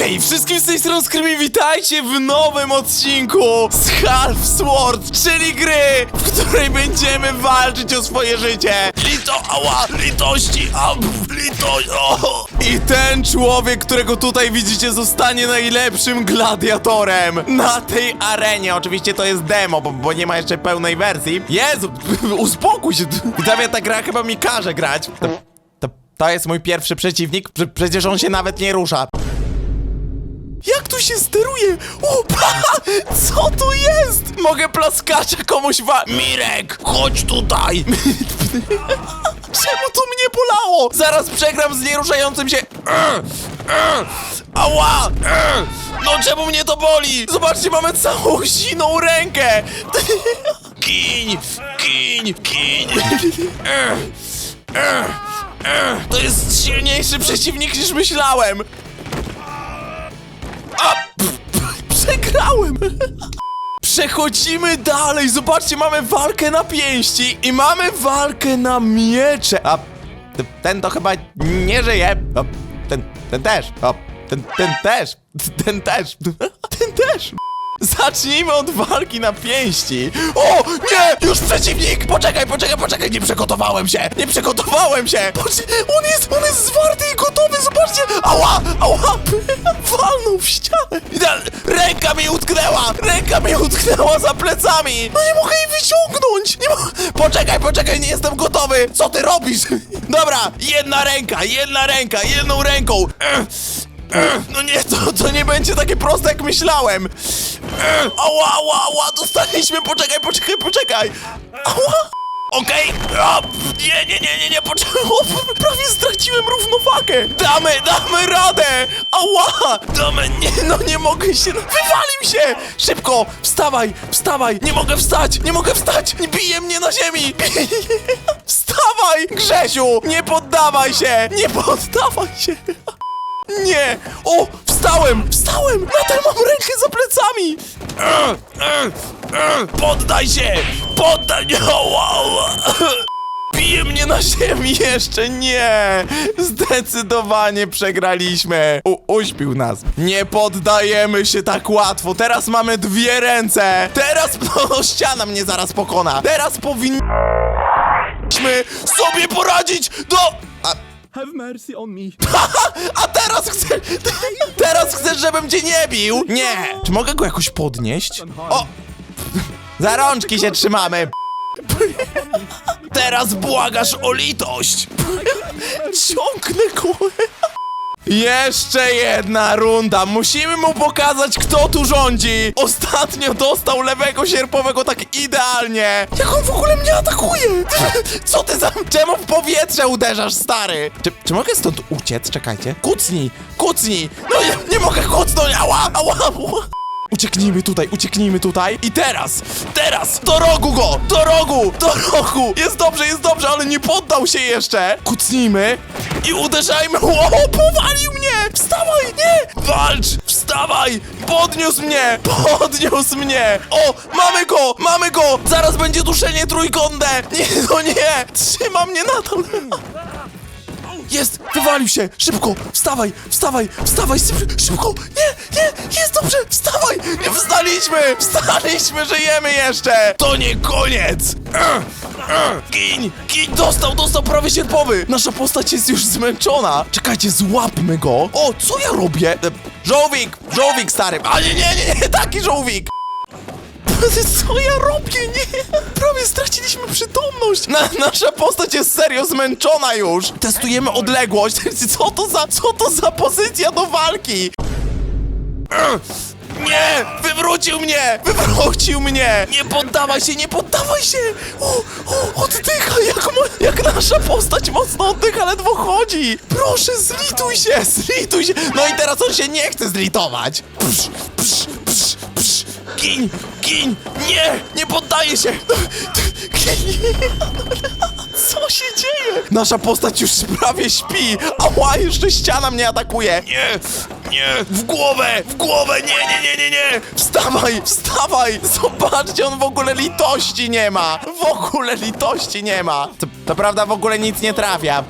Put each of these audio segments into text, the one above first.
Hej, wszystkim z tej strony Skrymi, witajcie w nowym odcinku z Half Sword, czyli gry, w której będziemy walczyć o swoje życie. Lito, ała, litości, a, litość, o. I ten człowiek, którego tutaj widzicie, zostanie najlepszym gladiatorem na tej arenie. Oczywiście to jest demo, bo, bo nie ma jeszcze pełnej wersji. Jezu, uspokój się. Widzowie, ta gra chyba mi każe grać. To, to, to jest mój pierwszy przeciwnik, Prze- przecież on się nawet nie rusza. Jak tu się steruje? O, co tu jest? Mogę plaskacza komuś wa... Mirek, chodź tutaj! Czemu to mnie bolało? Zaraz przegram z nieruszającym się... Ała! No czemu mnie to boli? Zobaczcie, mamy całą siną rękę! Kiń! Kiń! Kiń! To jest silniejszy przeciwnik niż myślałem! A! Przegrałem! Przechodzimy dalej, zobaczcie, mamy walkę na pięści i mamy walkę na miecze. A ten to chyba nie żyje. Ten, ten też. Ten, ten też. Ten też. Ten też. Zacznijmy od walki na pięści. O, nie! Już przeciwnik! Poczekaj, poczekaj, poczekaj! Nie przygotowałem się! Nie przygotowałem się! Patrzcie, on jest, on jest zwarty i gotowy, zobaczcie! Ała, ała! Walnął w ścianę! Ręka mi utknęła! Ręka mi utknęła za plecami! No nie mogę jej wyciągnąć! Nie poczekaj, poczekaj, nie jestem gotowy! Co ty robisz? Dobra, jedna ręka, jedna ręka, jedną ręką! Ech. No nie, to, to nie będzie takie proste jak myślałem. Ała, ała, ała, dostaliśmy, poczekaj, poczekaj, poczekaj. Ała. Okej, A, nie, nie, nie, nie, nie, poczekaj, prawie straciłem równowagę. Damy, damy radę. Ała, damy, nie, no nie mogę się, no, wywalił się. Szybko, wstawaj, wstawaj, nie mogę wstać, nie mogę wstać, nie bije mnie na ziemi. Wstawaj, Grzesiu, nie poddawaj się, nie poddawaj się. Nie! O! Wstałem! Wstałem! Nadal mam rękę za plecami! Poddaj się! Poddaj! Ała, ała. Bije mnie na ziemi jeszcze nie! Zdecydowanie przegraliśmy! U uśpił nas. Nie poddajemy się tak łatwo. Teraz mamy dwie ręce. Teraz no, ściana mnie zaraz pokona. Teraz powinniśmy sobie poradzić do... Have mercy on me. a teraz chcesz... Teraz chcesz, żebym cię nie bił? Nie! Czy mogę go jakoś podnieść? O! Za rączki się trzymamy! Teraz błagasz o litość! Ciągnę go! Jeszcze jedna runda! Musimy mu pokazać, kto tu rządzi! Ostatnio dostał lewego sierpowego tak idealnie! Jak on w ogóle mnie atakuje? Co ty za... Czemu w powietrze uderzasz, stary? Czy, czy mogę stąd uciec? Czekajcie. Kucnij! Kucnij! No nie, nie mogę kucnąć! Ała! Ała! ała. Ucieknijmy tutaj, ucieknijmy tutaj. I teraz, teraz, do rogu go, do rogu, do rogu. Jest dobrze, jest dobrze, ale nie poddał się jeszcze. Kucnijmy i uderzajmy. O, powalił mnie, wstawaj, nie! Walcz, wstawaj, podniósł mnie, podniósł mnie. O, mamy go, mamy go. Zaraz będzie duszenie trójkątne. Nie, no nie, trzyma mnie nadal jest! Wywalił się! Szybko! Wstawaj! Wstawaj! Wstawaj! Szybko! Nie! Nie! Jest dobrze! Wstawaj! Nie wstaliśmy! Wstaliśmy! Żyjemy jeszcze! To nie koniec! Gin! Gin! Dostał! Dostał prawie sierpowy! Nasza postać jest już zmęczona! Czekajcie, złapmy go! O! Co ja robię? Żółwik! Żółwik stary! A nie, nie! nie taki żółwik! Co ja robię? Nie! Prawie straciliśmy przytomność! Na, nasza postać jest serio zmęczona już! Testujemy odległość. Co to za, co to za pozycja do walki? Nie! Wywrócił mnie! Wywrócił mnie! Nie poddawaj się, nie poddawaj się! O, o, oddycha, jak, jak nasza postać mocno oddycha, ledwo chodzi! Proszę, zlituj się, zlituj się! No i teraz on się nie chce zlitować! Psz, psz. Gin, gin! Nie! Nie poddaje się! Co się dzieje? Nasza postać już prawie śpi! Ała, jeszcze ściana mnie atakuje! Nie! Nie! W głowę! W głowę! Nie, nie, nie, nie, nie! Wstawaj! Wstawaj! Zobaczcie, on w ogóle litości nie ma! W ogóle litości nie ma! To prawda, w ogóle nic nie trafia.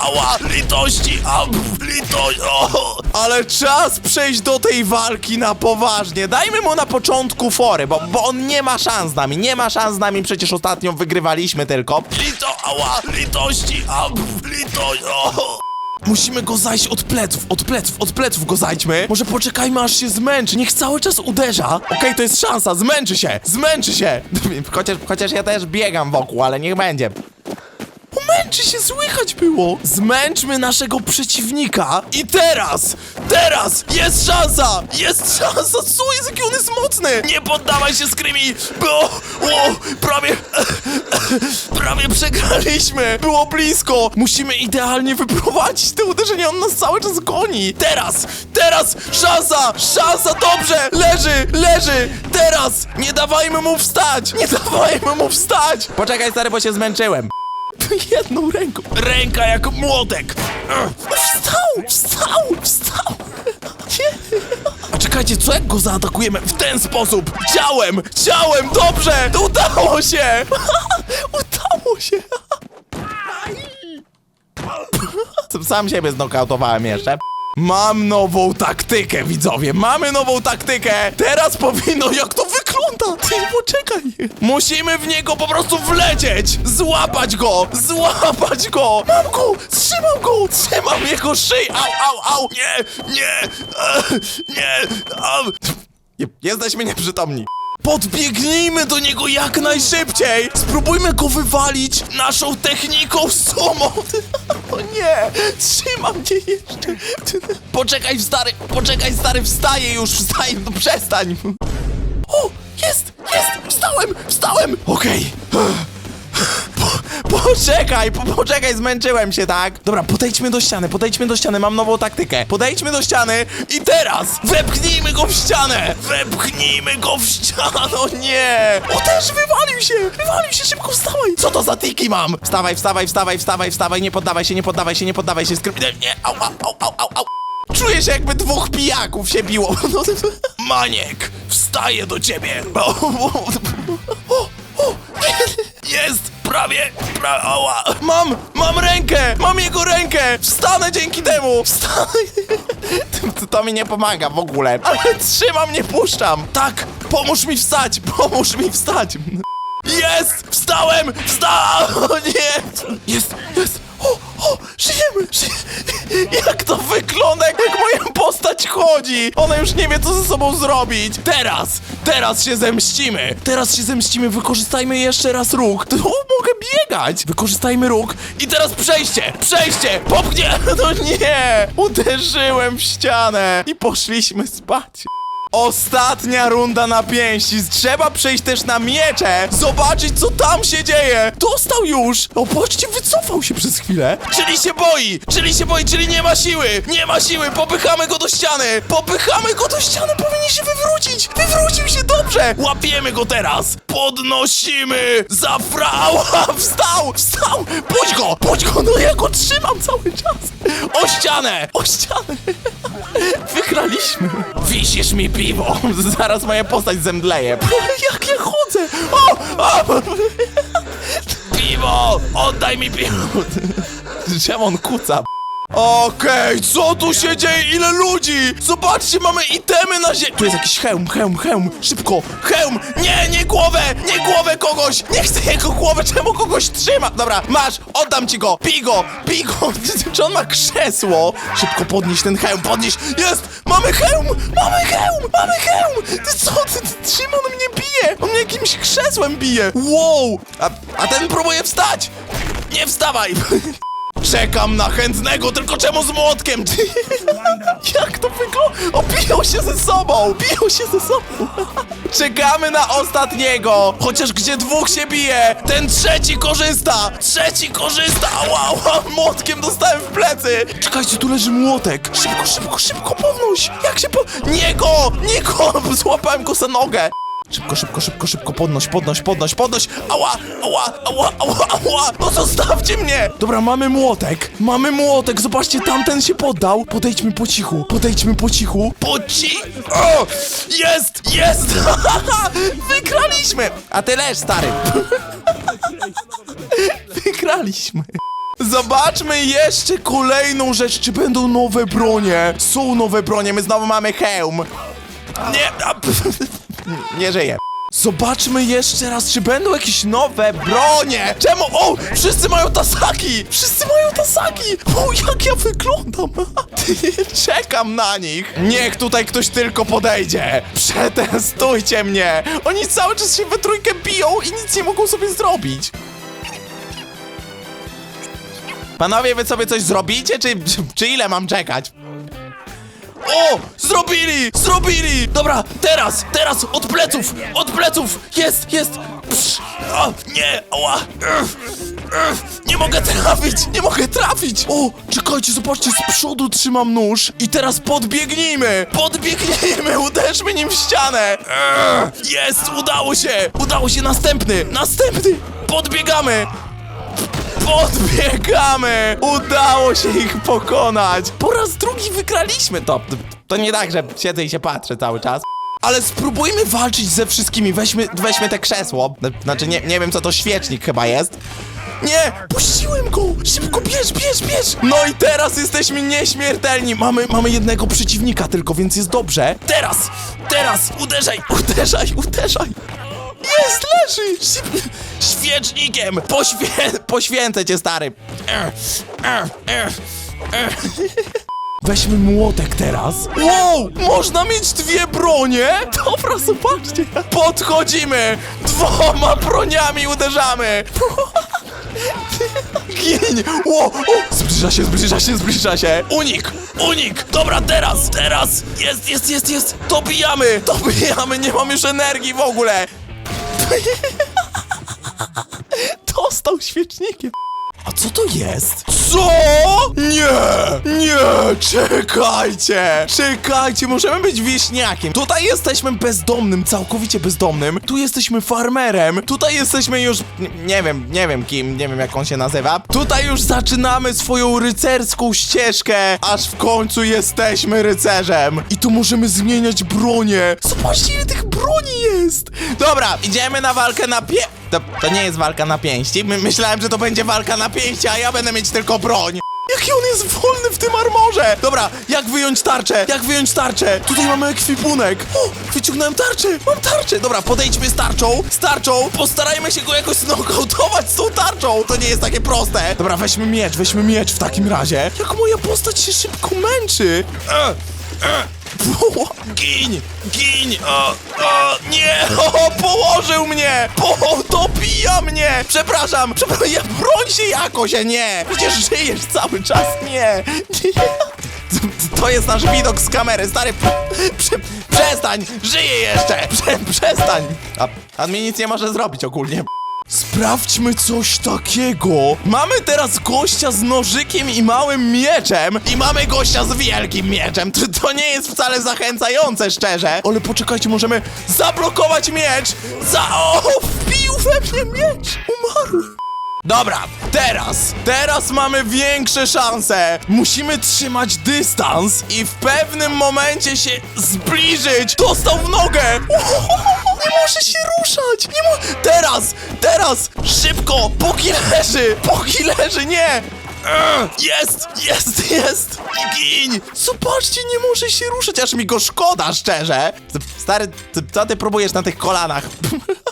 Ała, litości, a, litość, o. Ale czas przejść do tej walki na poważnie. Dajmy mu na początku fory, bo, bo on nie ma szans z nami, nie ma szans z nami, przecież ostatnio wygrywaliśmy tylko. Lito, ała, litości, a, litość, o. Musimy go zajść od pleców, od pleców, od pleców go zajdźmy. Może poczekajmy aż się zmęczy, niech cały czas uderza. Okej, to jest szansa, zmęczy się, zmęczy się. Chociaż, chociaż ja też biegam wokół, ale niech będzie. Męczy się, słychać było! Zmęczmy naszego przeciwnika i teraz! Teraz! Jest szansa! Jest szansa! Co jest, jaki on jest mocny! Nie poddawaj się, Screamy! Było... O, prawie... Prawie przegraliśmy! Było blisko! Musimy idealnie wyprowadzić te uderzenie, on nas cały czas goni! Teraz! Teraz! Szansa! Szansa! Dobrze! Leży! Leży! Teraz! Nie dawajmy mu wstać! Nie dawajmy mu wstać! Poczekaj, stary, bo się zmęczyłem. Jedną ręką. Ręka jak młotek. Wstał, wstał, wstał. Nie. A czekajcie, co jak go zaatakujemy w ten sposób? Ciałem, ciałem, dobrze, to udało się. Udało się. Sam siebie znokautowałem jeszcze. Mam nową taktykę, widzowie, mamy nową taktykę! Teraz powinno, jak to wygląda? Ty, poczekaj! Musimy w niego po prostu wlecieć! Złapać go! Złapać go! Mam go! Trzymam go! Trzymam jego szyj! Au, au, au! Nie! Nie! Ech, Nie! Au. Je- Jesteśmy nieprzytomni. Podbiegnijmy do niego jak najszybciej! Spróbujmy go wywalić naszą techniką sumo! O nie! Trzymam cię jeszcze! Poczekaj, stary! Poczekaj, stary! Wstaję już! Wstaję! No przestań! O! Wstałem! Wstałem! Okej! Po, poczekaj, po, poczekaj, zmęczyłem się, tak? Dobra, podejdźmy do ściany, podejdźmy do ściany, mam nową taktykę. Podejdźmy do ściany i teraz wepchnijmy go w ścianę! Wepchnijmy go w ścianę, o nie! O też wywalił się! Wywalił się, szybko wstawaj! Co to za tiki mam? Wstawaj, wstawaj, wstawaj, wstawaj, wstawaj, nie poddawaj się, nie poddawaj się, nie poddawaj się, skryp... Nie, au, au, au, au, au. Czuję się jakby dwóch pijaków się biło. No, Maniek, wstaję do ciebie. O, o, o, o, jest! Prawie! Mam! Mam rękę! Mam jego rękę! Wstanę dzięki temu! Wstanę! To, to mi nie pomaga w ogóle. Ale trzymam, nie puszczam! Tak! Pomóż mi wstać! Pomóż mi wstać! Jest! Wstałem! Wstałem! Nie! Jest! Jest! O! O! Żyjemy! Żyjemy! Jak to wygląda? Jak moja postać chodzi! Ona już nie wie, co ze sobą zrobić! Teraz! Teraz się zemścimy! Teraz się zemścimy! Wykorzystajmy jeszcze raz róg! To mogę biegać! Wykorzystajmy róg i teraz przejście! Przejście! Popchnie! No nie! Uderzyłem w ścianę i poszliśmy spać. Ostatnia runda na pięści. Trzeba przejść też na miecze. Zobaczyć, co tam się dzieje. Dostał już. O, patrzcie, wycofał się przez chwilę. Czyli się boi. Czyli się boi, czyli nie ma siły. Nie ma siły. Popychamy go do ściany. Popychamy go do ściany. Powinien się wywrócić. Wywrócił się dobrze. Łapiemy go teraz. Podnosimy. Zafrała. Wstał. Wstał. Puść go. Puść go. No ja go trzymam cały czas. O ścianę. O ścianę. Wygraliśmy. Wisisz mi piwo. Zaraz moja postać zemdleje. Jak ja chodzę? O! o! Piwo! Oddaj mi piwo! Czemu on kuca? Okej, co tu się dzieje? Ile ludzi? Zobaczcie, mamy itemy na ziemi. Tu jest jakiś hełm, hełm, hełm. Szybko, hełm. Nie, nie głowę, nie głowę kogoś. Nie chcę jego głowę, czemu kogoś trzyma? Dobra, masz, oddam ci go. Pij go, pij go. Czy on ma krzesło? Szybko podnieś ten hełm, podnieś. Jest, mamy hełm, mamy hełm, mamy hełm. Ty co, ty, ty trzyma, on mnie bije. On mnie jakimś krzesłem bije. Wow, a, a ten próbuje wstać. Nie wstawaj. Czekam na chętnego, tylko czemu z młotkiem? Jak to wygląda? O, się ze sobą! Biją się ze sobą! Czekamy na ostatniego! Chociaż gdzie dwóch się bije, ten trzeci korzysta! Trzeci korzysta! Wow, młotkiem dostałem w plecy! Czekajcie, tu leży młotek! Szybko, szybko, szybko, podnoś! Jak się po... Nie go! Nie go! Złapałem go za nogę! Szybko, szybko, szybko, szybko, podnoś, podnoś, podnoś, podnoś! Ała, ała, ała, ała, ała! No zostawcie mnie! Dobra, mamy młotek, mamy młotek, zobaczcie, tamten się poddał. Podejdźmy po cichu, podejdźmy po cichu. Po ci... O! Jest, jest! Wygraliśmy! A ty leż, stary. Wygraliśmy. Zobaczmy jeszcze kolejną rzecz, czy będą nowe bronie. Są nowe bronie, my znowu mamy hełm. Nie, a, nie żyję. Zobaczmy jeszcze raz, czy będą jakieś nowe bronie! Czemu? O! Wszyscy mają tasaki! Wszyscy mają tasaki! O, jak ja wyglądam! Czekam na nich! Niech tutaj ktoś tylko podejdzie! Przetestujcie mnie! Oni cały czas się we trójkę biją i nic nie mogą sobie zrobić! Panowie, wy sobie coś zrobicie, czy, czy ile mam czekać? O! Zrobili! Zrobili! Dobra, teraz, teraz, od pleców! Od pleców! Jest, jest! Psz, o, nie! Ała! Ech, ech, nie mogę trafić! Nie mogę trafić! O! Czekajcie, zobaczcie, z przodu trzymam nóż i teraz podbiegnijmy! Podbiegnijmy! Uderzmy nim w ścianę! Jest! Udało się! Udało się! Następny! Następny! Podbiegamy! Podbiegamy! Udało się ich pokonać! Po raz drugi wygraliśmy to. To nie tak, że siedzę i się patrzę cały czas. Ale spróbujmy walczyć ze wszystkimi. Weźmy, weźmy te krzesło. Znaczy, nie, nie wiem co to świecznik chyba jest. Nie! Puściłem go! Szybko bierz, bierz, bierz! No i teraz jesteśmy nieśmiertelni! Mamy, mamy jednego przeciwnika tylko, więc jest dobrze. Teraz! Teraz! Uderzaj! Uderzaj! Uderzaj! Jest, leży! Szyb- Świecznikiem! Poświę poświęcę cię, stary! Weźmy młotek teraz. Wow! Można mieć dwie bronie? Dobra, zobaczcie. Podchodzimy! Dwoma broniami uderzamy! Gin! Wow! O! Zbliża się, zbliża się, zbliża się! Unik! Unik! Dobra, teraz! Teraz! Jest, jest, jest, jest! Dobijamy! Dobijamy! Nie mam już energii w ogóle! Dostał świecznikiem. Co to jest? Co? Nie! Nie! Czekajcie! Czekajcie, możemy być wieśniakiem. Tutaj jesteśmy bezdomnym, całkowicie bezdomnym. Tu jesteśmy farmerem. Tutaj jesteśmy już... Nie, wiem, nie wiem kim, nie wiem jak on się nazywa. Tutaj już zaczynamy swoją rycerską ścieżkę, aż w końcu jesteśmy rycerzem. I tu możemy zmieniać bronię. Zobaczcie ile tych broni jest! Dobra, idziemy na walkę na pie... To, to nie jest walka na pięści. My, myślałem, że to będzie walka na pięści, a ja będę mieć tylko broń. Jaki on jest wolny w tym armorze! Dobra, jak wyjąć tarczę? Jak wyjąć tarczę? Tutaj mamy ekwipunek. O, wyciągnąłem tarczę! Mam tarczę! Dobra, podejdźmy z tarczą. Z tarczą! Postarajmy się go jakoś znokautować z tą tarczą! To nie jest takie proste. Dobra, weźmy miecz, weźmy miecz w takim razie. Jak moja postać się szybko męczy. E, e. Gin! Gin! O, o, nie! O, położył mnie! Po, dobija mnie! Przepraszam! Przepraszam, ja broń się jakoś, a nie! Przecież żyjesz cały czas, nie! To jest nasz widok z kamery, stary! Prze, przestań! Żyję jeszcze! Prze, przestań! A, a mi nic nie może zrobić ogólnie. Sprawdźmy coś takiego. Mamy teraz gościa z nożykiem i małym mieczem i mamy gościa z wielkim mieczem. To, to nie jest wcale zachęcające, szczerze. Ale poczekajcie, możemy zablokować miecz. Za... O, wbił we mnie miecz. Umarłem. Dobra, teraz, teraz mamy większe szanse. Musimy trzymać dystans i w pewnym momencie się zbliżyć. Dostał w nogę. Nie może się ruszać. Nie mo teraz, teraz, szybko, póki leży, póki leży, nie. Jest, jest, jest! Gin! Zobaczcie, nie może się ruszać, aż mi go szkoda, szczerze! Stary, co ty próbujesz na tych kolanach?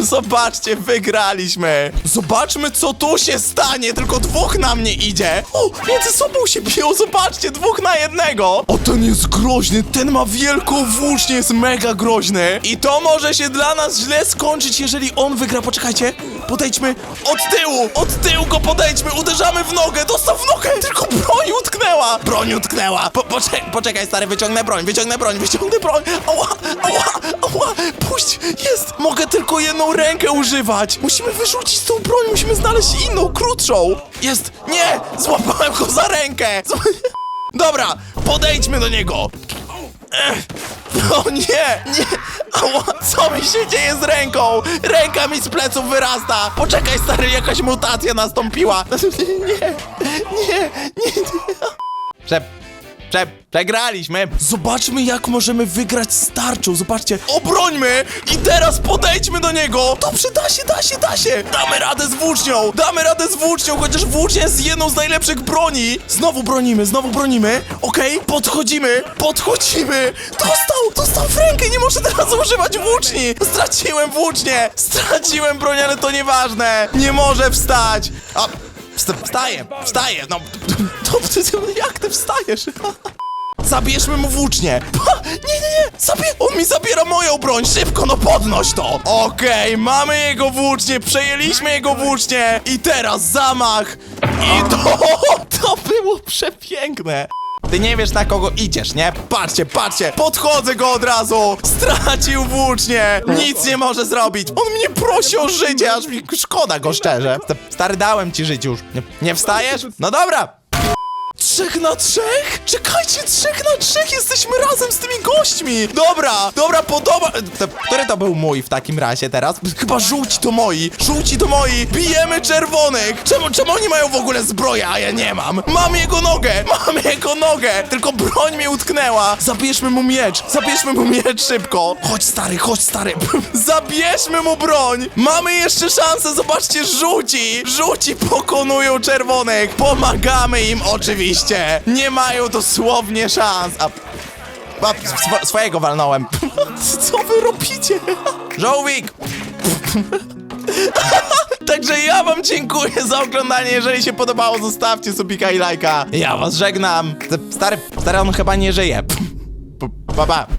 Zobaczcie, wygraliśmy! Zobaczmy, co tu się stanie! Tylko dwóch na mnie idzie! O, między sobą się biją, zobaczcie, dwóch na jednego! O, ten jest groźny, ten ma wielką włócznię, jest mega groźny! I to może się dla nas źle skończyć, jeżeli on wygra. Poczekajcie, podejdźmy od tyłu! Od tyłu go podejdźmy, uderzamy w nogę, dostał w nogę! Tylko broń utknęła! Broń utknęła! Po, poczekaj, stary, wyciągnę broń, wyciągnę broń, wyciągnę broń! Ała, ała, ała! Puść! Jest! Mogę tylko jedną rękę używać! Musimy wyrzucić tą broń, musimy znaleźć inną, krótszą! Jest! Nie! Złapałem go za rękę! Dobra, podejdźmy do niego! O nie! Nie! Ała, co mi się dzieje z ręką? Ręka mi z pleców wyrasta! Poczekaj, stary, jakaś mutacja nastąpiła! Nie! Nie! Nie! nie. Prze... Prze przegraliśmy. Zobaczmy, jak możemy wygrać z tarczą. Zobaczcie, obrońmy i teraz podejdźmy do niego. Dobrze, da się, da się, da się. Damy radę z włócznią, damy radę z włócznią, chociaż włócznia jest jedną z najlepszych broni. Znowu bronimy, znowu bronimy. Okej, podchodzimy, podchodzimy. Dostał, dostał w rękę, nie może teraz używać włóczni. Straciłem włócznię, straciłem broń, ale to nieważne. Nie może wstać. A, wstaję, wstaję, no. To, jak ty wstajesz? Zabierzmy mu włócznię! Pa! Nie, nie, nie! Zabie On mi zabiera moją broń! Szybko, no podnoś to! Okej, mamy jego włócznię, przejęliśmy jego włócznię! I teraz zamach! I to... To było przepiękne! Ty nie wiesz na kogo idziesz, nie? Patrzcie, patrzcie! Podchodzę go od razu! Stracił włócznię! Nic nie może zrobić! On mnie prosi o życie, aż mi szkoda go szczerze. Stary, dałem ci żyć już. Nie, nie wstajesz? No dobra! Trzech na trzech? Czekajcie, trzech na trzech jesteśmy razem z tymi gośćmi! Dobra, dobra, podoba... To, który to był mój w takim razie teraz? Chyba żółci to moi, żółci to moi! Bijemy czerwonych! Czemu, czemu oni mają w ogóle zbroję, a ja nie mam? Mam jego nogę, mam jego nogę! Tylko broń mi utknęła! Zabierzmy mu miecz, zabierzmy mu miecz szybko! Chodź stary, chodź stary! Zabierzmy mu broń! Mamy jeszcze szansę, zobaczcie, żółci! Żółci pokonują czerwonych! Pomagamy im oczywiście! Nie mają dosłownie szans! A... a sw swojego walnąłem! Co wy robicie? Żółwik! Także ja wam dziękuję za oglądanie. Jeżeli się podobało, zostawcie subika i lajka. Ja was żegnam. Stary, stary on chyba nie żyje. Pa.